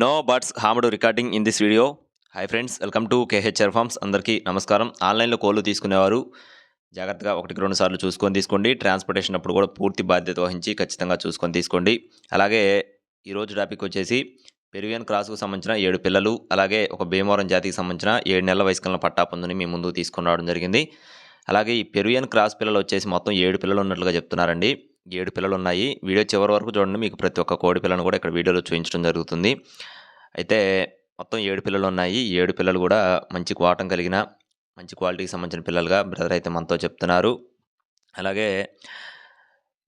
No buts హామడు recording in this video hi friends welcome to KHR farms అందరికీ నమస్కారం. ఆన్లైన్లో కోళ్ళు తీసుకునేవారు. జాగ్రత్తగా ఒకటికి రెండు సార్లు చూసుకొని తీసుకోండి. ట్రాన్స్పోర్టేషన్ అప్పుడు కూడా పూర్తి బాధ్యత వహించి ఖచ్చితంగా చూసుకొని తీసుకోండి. అలాగే ఈరోజు టాపిక్ వచ్చేసి పెరువియన్ క్రాస్కు సంబంధించిన ఏడు పిల్లలు అలాగే ఒక భీమవరం జాతికి సంబంధించిన ఏడు నెలల వయసు పట్టా పొందుని మీ ముందు తీసుకురావడం రావడం జరిగింది. అలాగే ఈ పెరువియన్ క్రాస్ పిల్లలు వచ్చేసి మొత్తం ఏడు పిల్లలు ఉన్నట్లుగా చెప్తున్నారండి. ఏడు పిల్లలు ఉన్నాయి వీడియో చివరి వరకు చూడండి. మీకు ప్రతి ఒక్క కోడి పిల్లను కూడా ఇక్కడ వీడియోలో చూపించడం జరుగుతుంది. అయితే మొత్తం ఏడు పిల్లలు ఉన్నాయి ఏడు పిల్లలు కూడా మంచి కోటం కలిగిన మంచి క్వాలిటీకి సంబంధించిన పిల్లలుగా బ్రదర్ అయితే మనతో చెప్తున్నారు. అలాగే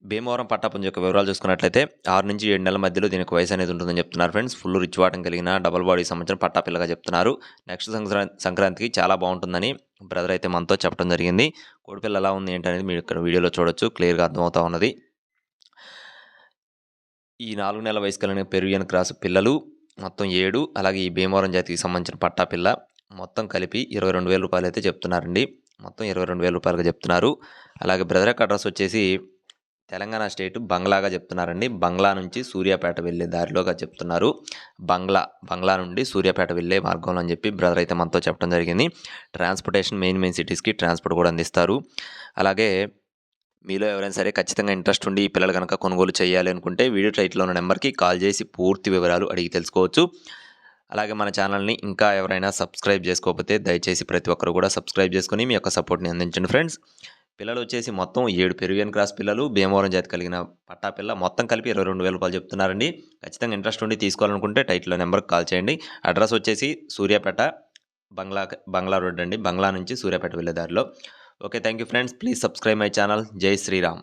భీమవరం పట్టాపుంజ యొక్క వివరాలు చూసుకున్నట్లయితే ఆరు నుంచి ఏడు నెలల మధ్యలో దీనికి వయసు అనేది ఉంటుందని చెప్తున్నారు ఫ్రెండ్స్. ఫుల్ రిచ్ వాటం కలిగిన డబల్ బాడీకి సంబంధించిన పట్టా పిల్లగా చెప్తున్నారు. నెక్స్ట్ సంక్రాంతి సంక్రాంతికి చాలా బాగుంటుందని బ్రదర్ అయితే మనతో చెప్పడం జరిగింది. కోడిపిల్ల ఎలా ఉంది ఏంటనేది మీరు ఇక్కడ వీడియోలో చూడొచ్చు. క్లియర్గా అర్థమవుతా ఉన్నది. ఈ నాలుగు నెలల వయసు కలిగిన పెరువియన్ క్రాస్ పిల్లలు మొత్తం ఏడు అలాగే ఈ భీమవరం జాతికి సంబంధించిన పట్టా పిల్ల మొత్తం కలిపి ఇరవై రెండు వేల రూపాయలు అయితే చెప్తున్నారండి. మొత్తం ఇరవై రెండు వేల రూపాయలుగా చెప్తున్నారు. అలాగే బ్రదర్ యొక్క అడ్రస్ వచ్చేసి తెలంగాణ స్టేట్ బంగ్లాగా చెప్తున్నారండి. బంగ్లా నుంచి సూర్యాపేట వెళ్ళే దారిలోగా చెప్తున్నారు. బంగ్లా బంగ్లా నుండి సూర్యాపేట వెళ్ళే మార్గంలో అని చెప్పి బ్రదర్ అయితే మనతో చెప్పడం జరిగింది. ట్రాన్స్పోర్టేషన్ మెయిన్ మెయిన్ సిటీస్కి ట్రాన్స్పోర్ట్ కూడా అందిస్తారు. అలాగే మీలో ఎవరైనా సరే ఖచ్చితంగా ఇంట్రెస్ట్ ఉండి ఈ పిల్లలు కనుక కొనుగోలు చేయాలి అనుకుంటే వీడియో టైట్లో ఉన్న నెంబర్కి కాల్ చేసి పూర్తి వివరాలు అడిగి తెలుసుకోవచ్చు. అలాగే మన ఛానల్ని ఇంకా ఎవరైనా సబ్స్క్రైబ్ చేసుకోకపోతే దయచేసి ప్రతి ఒక్కరు కూడా సబ్స్క్రైబ్ చేసుకుని మీ యొక్క సపోర్ట్ని అందించండి ఫ్రెండ్స్. పిల్లలు వచ్చేసి మొత్తం ఏడు పెరువియన్ క్రాస్ పిల్లలు భీమవరం జాతి కలిగిన పట్టా పిల్ల మొత్తం కలిపి ఇరవై రెండు వేల రూపాయలు చెప్తున్నారండి. ఖచ్చితంగా ఇంట్రెస్ట్ ఉండి తీసుకోవాలనుకుంటే టైట్లో నెంబర్కి కాల్ చేయండి. అడ్రస్ వచ్చేసి సూర్యాపేట బంగ్లా బంగ్లా రోడ్ అండి. బంగ్లా నుంచి సూర్యాపేట వెళ్ళే దారిలో. okay thank you friends please subscribe my channel Jai Shriram